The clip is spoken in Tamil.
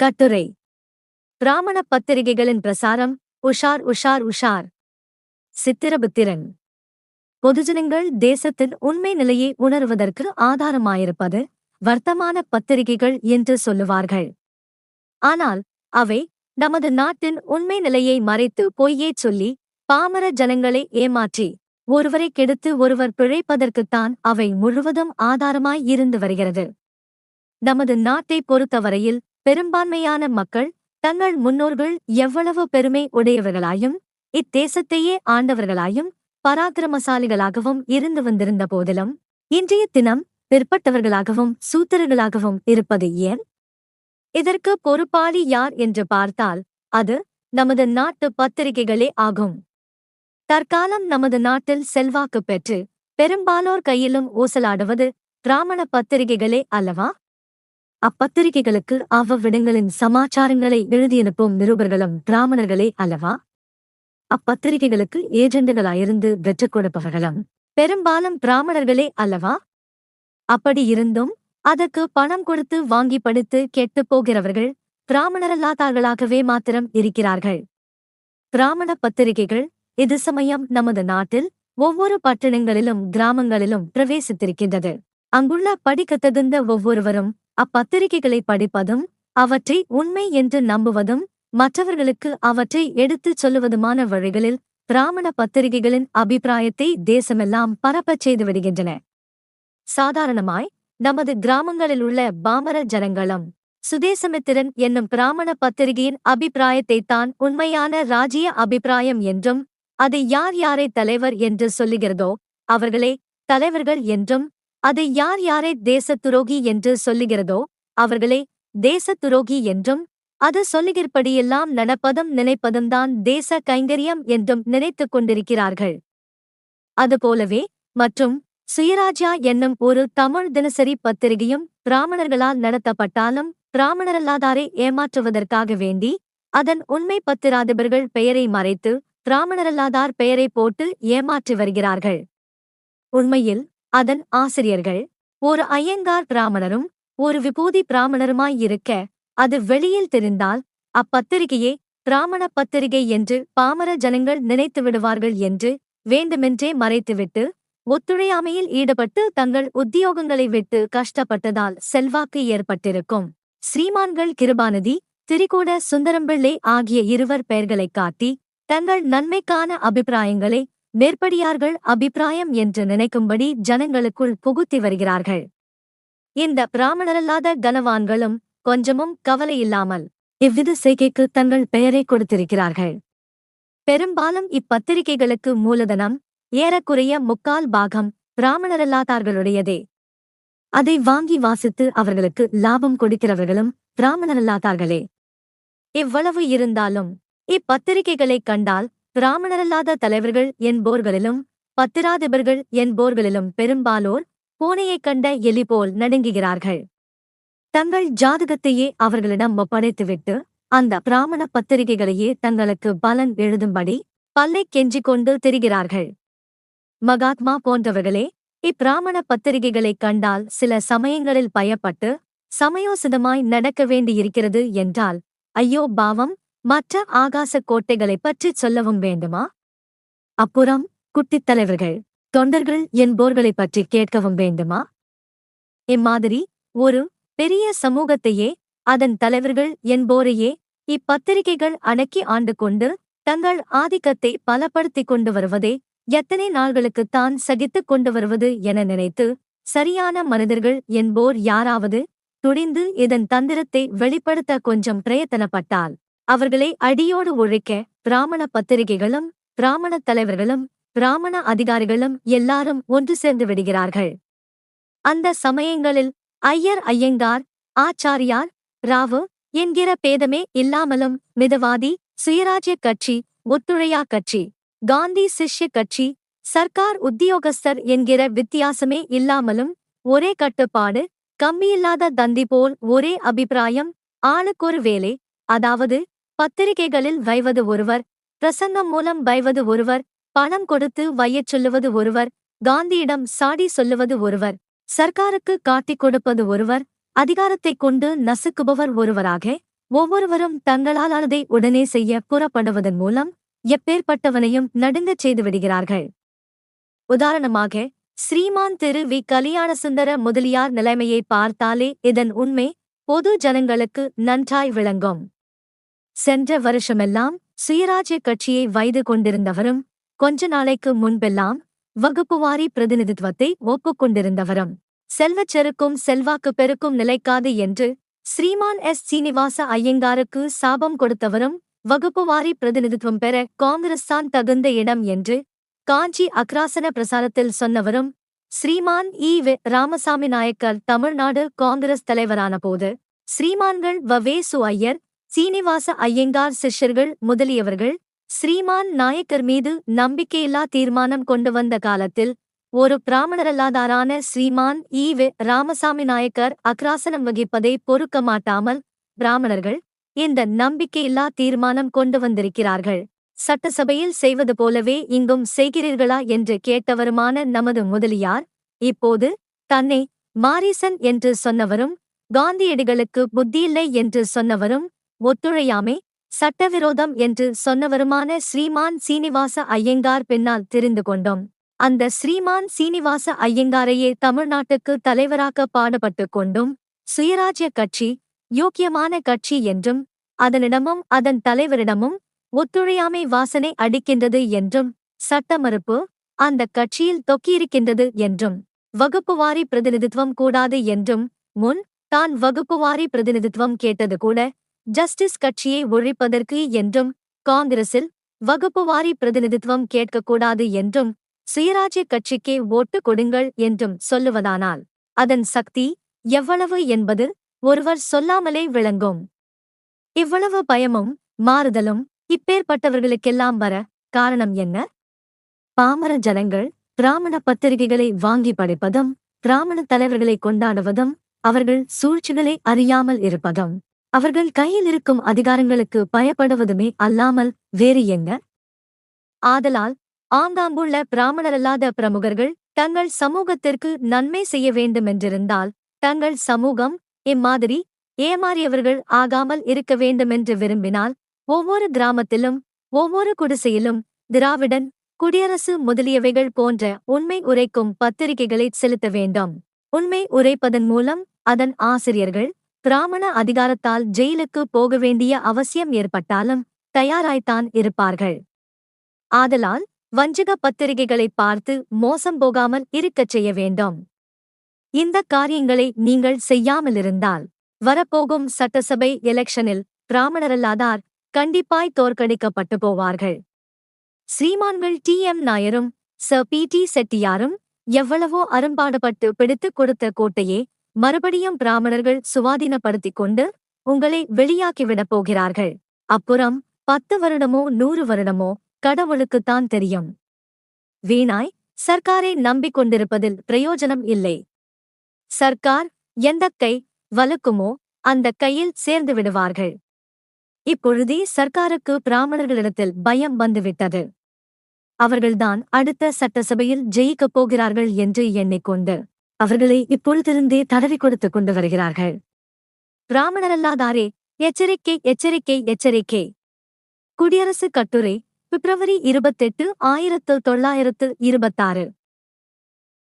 கட்டுரை. பிராமண பத்திரிகைகளின் பிரசாரம் உஷார் உஷார் உஷார். சித்திரபுத்திரன். பொதுஜனங்கள் தேசத்தின் உண்மை நிலையை உணர்வதற்கு ஆதாரமாயிருப்பது வர்த்தமான பத்திரிகைகள் என்று சொல்லுவார்கள். ஆனால் அவை நமது நாட்டின் உண்மை நிலையை மறைத்து பொய்யே சொல்லி பாமர ஜனங்களை ஏமாற்றி ஒருவரை கெடுத்து ஒருவர் பிழைப்பதற்குத்தான் அவை முழுவதும் ஆதாரமாய் இருந்து வருகிறது. நமது நாட்டை பொறுத்தவரையில் பெரும்பான்மையான மக்கள் தங்கள் முன்னோர்கள் எவ்வளவு பெருமை உடையவர்களாயும் இத்தேசத்தையே ஆண்டவர்களாயும் பராக்கிரமசாலிகளாகவும் இருந்து வந்திருந்த போதிலும் இன்றைய தினம் பிற்பட்டவர்களாகவும் சூத்திரர்களாகவும் இருப்பது ஏன்? இதற்கு பொறுப்பாளி யார் என்று பார்த்தால் அது நமது நாட்டு பத்திரிகைகளே ஆகும். தற்காலம் நமது நாட்டில் செல்வாக்கு பெற்று பெரும்பாலோர் கையிலும் ஊசலாடுவது பிராமண பத்திரிகைகளே அல்லவா? அப்பத்திரிகைகளுக்கு அவ்வவிடங்களின் சமாச்சாரங்களை எழுதியனுப்பும் நிருபர்களும் பிராமணர்களே அல்லவா? அப்பத்திரிகைகளுக்கு ஏஜெண்டுகளாயிருந்து வெற்றி கொடுப்பவர்களும் பெரும்பாலும் பிராமணர்களே அல்லவா? அப்படி இருந்தும் அதற்கு பணம் கொடுத்து வாங்கி படித்து கெட்டுப் போகிறவர்கள் பிராமணரல்லாதார்களாகவே மாத்திரம் இருக்கிறார்கள். பிராமண பத்திரிகைகள் இது சமயம் நமது நாட்டில் ஒவ்வொரு பட்டணங்களிலும் கிராமங்களிலும் பிரவேசித்திருக்கின்றது. அங்குள்ள படிக்கத்தகுந்த ஒவ்வொருவரும் அப்பத்திரிகைகளை படிப்பதும் அவற்றை உண்மை என்று நம்புவதும் மற்றவர்களுக்கு அவற்றை எடுத்துச் சொல்லுவதுமான வழிகளில் பிராமண பத்திரிகைகளின் அபிப்பிராயத்தை தேசமெல்லாம் பரப்பச் செய்து வருகின்றன சாதாரணமாய் நமது கிராமங்களில் உள்ள பாமர ஜனங்களும் சுதேசமித்திரன் என்னும் பிராமண பத்திரிகையின் அபிப்பிராயத்தைத் தான் உண்மையான ராஜ்ய அபிப்பிராயம் என்றும் அது யார் யாரை தலைவர் என்று சொல்லுகிறதோ அவர்களே தலைவர்கள் என்றும் அது யார் யாரை தேசத்துரோகி என்று சொல்லுகிறதோ அவர்களே தேசத்துரோகி என்றும் அது சொல்லுகிறபடியெல்லாம் நடப்பதும் நினைப்பதும்தான் தேச கைங்கரியம் என்றும் நினைத்துக் கொண்டிருக்கிறார்கள். அதுபோலவே மற்றும் சுயராஜ்யா என்னும் ஒரு தமிழ் தினசரி பத்திரிகையும் பிராமணர்களால் நடத்தப்பட்டாலும் பிராமணரல்லாதாரை ஏமாற்றுவதற்காக வேண்டி அதன் உண்மை பத்திராதிபர்கள் பெயரை மறைத்து பிராமணரல்லாதார் பெயரை போட்டு ஏமாற்றி வருகிறார்கள். உண்மையில் அதன் ஆசிரியர்கள். ஒரு ஐயங்கார் பிராமணரும் ஒரு விபூதி பிராமணருமாயிருக்க அது வெளியில் தெரிந்தால் அப்பத்திரிகையே பிராமண பத்திரிகை என்று பாமர ஜனங்கள் நினைத்து விடுவார்கள் என்று வேண்டுமென்றே மறைத்துவிட்டு ஒத்துழையாமையில் ஈடுபட்டு தங்கள் உத்தியோகங்களை விட்டு கஷ்டப்பட்டதால் செல்வாக்கு ஏற்பட்டிருக்கும். ஸ்ரீமான்கள் கிருபாநிதி திரிகூட சுந்தரம்பிள்ளை ஆகிய இருவர் பெயர்களைக் காட்டி தங்கள் நன்மைக்கான அபிப்பிராயங்களை மேற்படியார்கள் அபிப்பிராயம் என்று நினைக்கும்படி ஜனங்களுக்குள் புகுத்தி வருகிறார்கள். இந்த பிராமணரல்லாத கனவான்களும் கொஞ்சமும் கவலையில்லாமல் இவ்வித செய்கைக்கு தங்கள் பெயரை கொடுத்திருக்கிறார்கள். பெரும்பாலும் இப்பத்திரிகைகளுக்கு மூலதனம் ஏறக்குறைய முக்கால் பாகம் பிராமணரல்லாதார்களுடையதே. அதை வாங்கி வாசித்து அவர்களுக்கு லாபம் கொடுக்கிறவர்களும் பிராமணரல்லாதார்களே. இவ்வளவு இருந்தாலும் இப்பத்திரிகைகளைக் கண்டால் பிராமணரல்லாத தலைவர்கள் என்போர்களிலும் பத்திராதிபர்கள் என்போர்களிலும் பெரும்பாலோர் பூனையைக் கண்ட எலி போல் நடுங்குகிறார்கள். தங்கள் ஜாதகத்தையே அவர்களிடம் ஒப்படைத்துவிட்டு அந்த பிராமண பத்திரிகைகளையே தங்களுக்கு பலன் எழுதும்படி பல்லை கெஞ்சிக் கொண்டு திரிகிறார்கள். மகாத்மா போன்றவர்களே இப்பிராமண பத்திரிகைகளைக் கண்டால் சில சமயங்களில் பயப்பட்டு சமயோசிதமாய் நடக்க வேண்டியிருக்கிறது என்றால் ஐயோ பாவம் மற்ற ஆகாச கோட்டைகளைப் பற்றிச் சொல்லவும் வேண்டுமா? அப்புறம் குட்டித் தலைவர்கள் தொண்டர்கள் என்போர்களைப் பற்றி கேட்கவும் வேண்டுமா? இம்மாதிரி ஒரு பெரிய சமூகத்தையே அதன் தலைவர்கள் என்போரையே இப்பத்திரிகைகள் அடக்கி ஆண்டு கொண்டு தங்கள் ஆதிக்கத்தை பலப்படுத்திக் கொண்டு வருவதே எத்தனை நாள்களுக்குத்தான் சகித்துக் கொண்டு வருவது என நினைத்து சரியான மனிதர்கள் என்போர் யாராவது துணிந்து இதன் தந்திரத்தை வெளிப்படுத்த கொஞ்சம் பிரயத்தனப்பட்டால். அவர்களை அடியோடு ஒழிக்க பிராமண பத்திரிகைகளும் பிராமண தலைவர்களும் பிராமண அதிகாரிகளும் எல்லாரும் ஒன்று சேர்ந்து விடுகிறார்கள். அந்த சமயங்களில் ஐயர் ஐயங்கார் ஆச்சாரியார் ராவு என்கிற பேதமே இல்லாமலும் மிதவாதி சுயராஜ்ய கட்சி ஒத்துழையா கட்சி காந்தி சிஷ்ய கட்சி சர்க்கார் உத்தியோகஸ்தர் என்கிற வித்தியாசமே இல்லாமலும் ஒரே கட்டுப்பாடு கம்மியில்லாத தந்தி போல் ஒரே அபிப்பிராயம் ஆளுக்கொரு வேலை அதாவது பத்திரிகைகளில் வைவது ஒருவர் பிரசங்கம் மூலம் வைவது ஒருவர் பணம் கொடுத்து வையச் சொல்லுவது ஒருவர் காந்தியிடம் சாடி சொல்லுவது ஒருவர் சர்க்காருக்கு காட்டிக் கொடுப்பது ஒருவர் அதிகாரத்தைக் கொண்டு நசுக்குபவர் ஒருவராக ஒவ்வொருவரும் தங்களாலானதை உடனே செய்ய புறப்படுவதன் மூலம் எப்பேற்பட்டவனையும் நடுங்கச் செய்துவிடுகிறார்கள் உதாரணமாக ஸ்ரீமான் திரு வி. கலியாணசுந்தர முதலியார் நிலைமையை பார்த்தாலே இதன் உண்மை பொது ஜனங்களுக்கு நன்றாய் விளங்கும். சென்ற வருஷமெல்லாம் சுயராஜ்ய கட்சியை வைது கொண்டிருந்தவரும் கொஞ்ச நாளைக்கு முன்பெல்லாம் வகுப்புவாரி பிரதிநிதித்துவத்தை ஒப்புக்கொண்டிருந்தவரும் செல்வச் செருக்கும் செல்வாக்கு பெருக்கும் நிலைக்காது என்று ஸ்ரீமான் எஸ். சீனிவாச ஐயங்காருக்கு சாபம் கொடுத்தவரும் வகுப்புவாரி பிரதிநிதித்துவம் பெற காங்கிரஸ் தான் தகுந்த இடம் என்று காஞ்சி அக்ராசன பிரசாரத்தில் சொன்னவரும் ஸ்ரீமான் ஈ வி. ராமசாமி நாயக்கர் தமிழ்நாடு காங்கிரஸ் தலைவரான போது ஸ்ரீமான்கள் வ. வே. சு. ஐயர் சீனிவாச ஐயங்கார் சிஷ்யர்கள் முதலியவர்கள் ஸ்ரீமான் நாயக்கர் மீது நம்பிக்கையில்லா தீர்மானம் கொண்டு வந்த காலத்தில் ஒரு பிராமணரல்லாதாரான ஸ்ரீமான் ஈ வி ராமசாமி நாயக்கர் அக்ராசனம் வகிப்பதை பொறுக்க மாட்டாமல் பிராமணர்கள் இந்த நம்பிக்கையில்லா தீர்மானம் கொண்டு வந்திருக்கிறார்கள். சட்டசபையில் செய்வது போலவே இங்கும் செய்கிறீர்களா என்று கேட்டவருமான நமது முதலியார் இப்போது தன்னை மாரிசன் என்று சொன்னவரும் காந்தியடிகளுக்கு புத்தியில்லை என்று சொன்னவரும் ஒத்துழையாமை சட்டவிரோதம் என்று சொன்னவருமான ஸ்ரீமான் சீனிவாச ஐயங்கார் பின்னால் தெரிந்து கொண்டோம். அந்த ஸ்ரீமான் சீனிவாச ஐயங்காரையே தமிழ்நாட்டுக்கு தலைவராக பாடுபட்டு கொண்டும் சுயராஜ்ய கட்சி யோக்கியமான கட்சி என்றும் அதனிடமும் அதன் தலைவரிடமும் ஒத்துழையாமை வாசனை அடிக்கின்றது என்றும் சட்ட மறுப்பு அந்த கட்சியில் தொக்கியிருக்கின்றது என்றும் வகுப்புவாரி பிரதிநிதித்துவம் கூடாது என்றும் முன் தான் வகுப்புவாரி பிரதிநிதித்துவம் கேட்டது கூட ஜஸ்டிஸ் கட்சியை ஒழிப்பதற்கு என்றும் காங்கிரஸில் வகுப்புவாரி பிரதிநிதித்துவம் கேட்கக்கூடாது என்றும் சுயராஜ்ய கட்சிக்கே ஓட்டு கொடுங்கள் என்றும் சொல்லுவதானால் அதன் சக்தி எவ்வளவு என்பது ஒருவர் சொல்லாமலே விளங்கும். இவ்வளவு பயமும் மாறுதலும் இப்பேற்பட்டவர்களுக்கெல்லாம் வர காரணம் என்ன? பாமர ஜனங்கள் பிராமண பத்திரிகைகளை வாங்கி படிப்பதும் பிராமண தலைவர்களை கொண்டாடுவதும் அவர்கள் சூழ்ச்சிகளை அறியாமல் இருப்பதும். அவர்கள் கையில் இருக்கும் அதிகாரங்களுக்கு பயப்படுவதுமே அல்லாமல் வேறு எங்க? ஆதலால் ஆங்காங்குள்ள பிராமணரல்லாத பிரமுகர்கள் தங்கள் சமூகத்திற்கு நன்மை செய்ய வேண்டுமென்றிருந்தால் தங்கள் சமூகம் இம்மாதிரி ஏமாறியவர்கள் ஆகாமல் இருக்க வேண்டுமென்று விரும்பினால் ஒவ்வொரு கிராமத்திலும் ஒவ்வொரு குடிசையிலும் திராவிடன் குடியரசு முதலியவைகள் போன்ற உண்மை உரைக்கும் பத்திரிகைகளை செலுத்த வேண்டும். உண்மை உரைப்பதன் மூலம் அதன் ஆசிரியர்கள் பிராமண அதிகாரத்தால் ஜெயிலுக்கு போக வேண்டிய அவசியம் ஏற்பட்டாலும் தயாராய்த்தான் இருப்பார்கள். ஆதலால் வஞ்சக பத்திரிகைகளை பார்த்து மோசம் போகாமல் இருக்கச் செய்ய வேண்டும். இந்த காரியங்களை நீங்கள் செய்யாமலிருந்தால் வரப்போகும் சட்டசபை எலெக்ஷனில் பிராமணரல்லாதார் கண்டிப்பாய் தோற்கடிக்கப்பட்டு போவார்கள். ஸ்ரீமான்கள் டி. எம். நாயரும் ச பி. டி. செட்டியாரும் எவ்வளவோ அரும்பாடுபட்டு பிடித்துக் கொடுத்த கோட்டையே மறுபடியும் பிராமணர்கள் சுவாதீனப்படுத்திக் கொண்டு உங்களை வெளியாக்கிவிடப் போகிறார்கள். அப்புறம் பத்து வருடமோ நூறு வருடமோ கடவுளுக்குத்தான் தெரியும். வீணாய் சர்க்காரை நம்பிக்கொண்டிருப்பதில் பிரயோஜனம் இல்லை. சர்க்கார் எந்தக் கை வலுக்குமோ அந்த கையில் சேர்ந்து விடுவார்கள். இப்பொழுதே சர்க்காருக்கு பிராமணர்களிடத்தில் பயம் வந்துவிட்டது. அவர்கள்தான் அடுத்த சட்டசபையில் ஜெயிக்கப் போகிறார்கள் என்று எண்ணிக்கொண்டு அவர்களை இப்பொழுதிருந்தே தடவி கொடுத்துக் கொண்டு வருகிறார்கள். பிராமணரல்லாதாரே எச்சரிக்கை எச்சரிக்கை எச்சரிக்கை. குடியரசுக் கட்டுரை பிப்ரவரி இருபத்தெட்டு ஆயிரத்து தொள்ளாயிரத்து இருபத்தாறு.